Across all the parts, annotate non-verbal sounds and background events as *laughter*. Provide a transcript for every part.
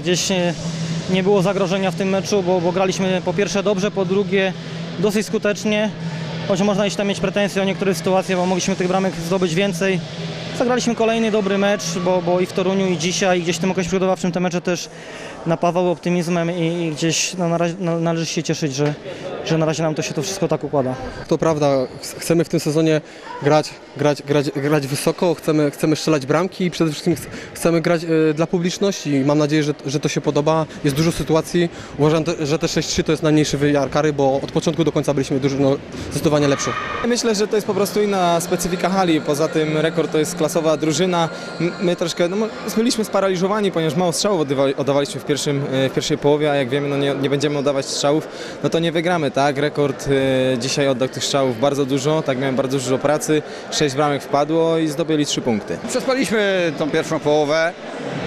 Gdzieś nie, nie było zagrożenia w tym meczu, bo, bo graliśmy po pierwsze dobrze, po drugie dosyć skutecznie. Choć można jeszcze tam mieć pretensje o niektóre sytuacje, bo mogliśmy tych bramek zdobyć więcej. Zagraliśmy kolejny dobry mecz, bo, bo i w Toruniu i dzisiaj, i gdzieś w tym okresie przygotowawczym te mecze też napawały optymizmem i, i gdzieś no, no, należy się cieszyć, że, że na razie nam to się to wszystko tak układa. To prawda, ch- chcemy w tym sezonie grać, grać, grać, grać wysoko, chcemy, chcemy strzelać bramki i przede wszystkim ch- chcemy grać e, dla publiczności. Mam nadzieję, że, że to się podoba. Jest dużo sytuacji. Uważam, że te 6-3 to jest najmniejszy wymiar kary, bo od początku do końca byliśmy dużo, no, zdecydowanie lepszy. Myślę, że to jest po prostu inna specyfika hali. Poza tym rekord to jest klasowa drużyna. My troszkę no, byliśmy sparaliżowani, ponieważ mało strzałów oddawaliśmy w, pierwszym, e, w pierwszej połowie, a jak wiemy, no nie, nie będziemy oddawać strzałów, no to nie wygramy, tak? Rekord e, dzisiaj oddał tych strzałów bardzo dużo, tak miałem bardzo dużo pracy, sześć bramek wpadło i zdobyli trzy punkty. Przespaliśmy tą pierwszą połowę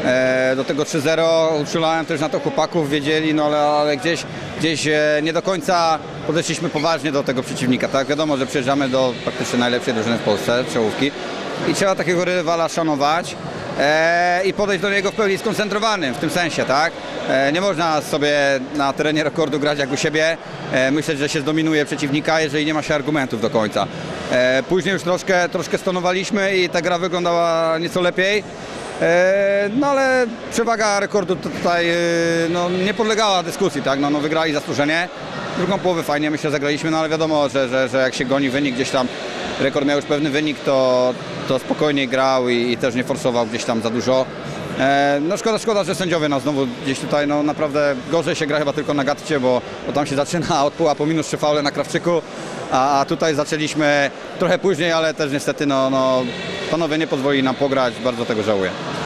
e, do tego 3-0. Uczulałem też na to chłopaków, wiedzieli, no ale, ale gdzieś, gdzieś e, nie do końca podeszliśmy poważnie do tego przeciwnika. Tak, wiadomo, że przyjeżdżamy do praktycznie najlepszej drużyny w Polsce, czołówki i trzeba takiego rywala szanować. E, I podejść do niego w pełni skoncentrowanym w tym sensie, tak? E, nie można sobie na terenie rekordu grać jak u siebie, e, myśleć, że się zdominuje przeciwnika, jeżeli nie ma się argumentów do końca. Później już troszkę, troszkę stonowaliśmy i ta gra wyglądała nieco lepiej. No ale przewaga rekordu tutaj no, nie podlegała dyskusji, tak? No, no wygrali zasłużenie. Drugą połowę fajnie myślę zagraliśmy, no ale wiadomo, że, że, że jak się goni wynik gdzieś tam, rekord miał już pewny wynik, to, to spokojniej grał i, i też nie forsował gdzieś tam za dużo. E, No szkoda, szkoda, że sędziowie nas znowu gdzieś tutaj no naprawdę gorzej się gra chyba tylko na Gatcie, bo, bo tam się zaczyna *laughs* od pół, a po minus trzy faule na Krawczyku, a, a tutaj zaczęliśmy trochę później, ale też niestety no, no panowie nie pozwolili nam pograć, bardzo tego żałuję.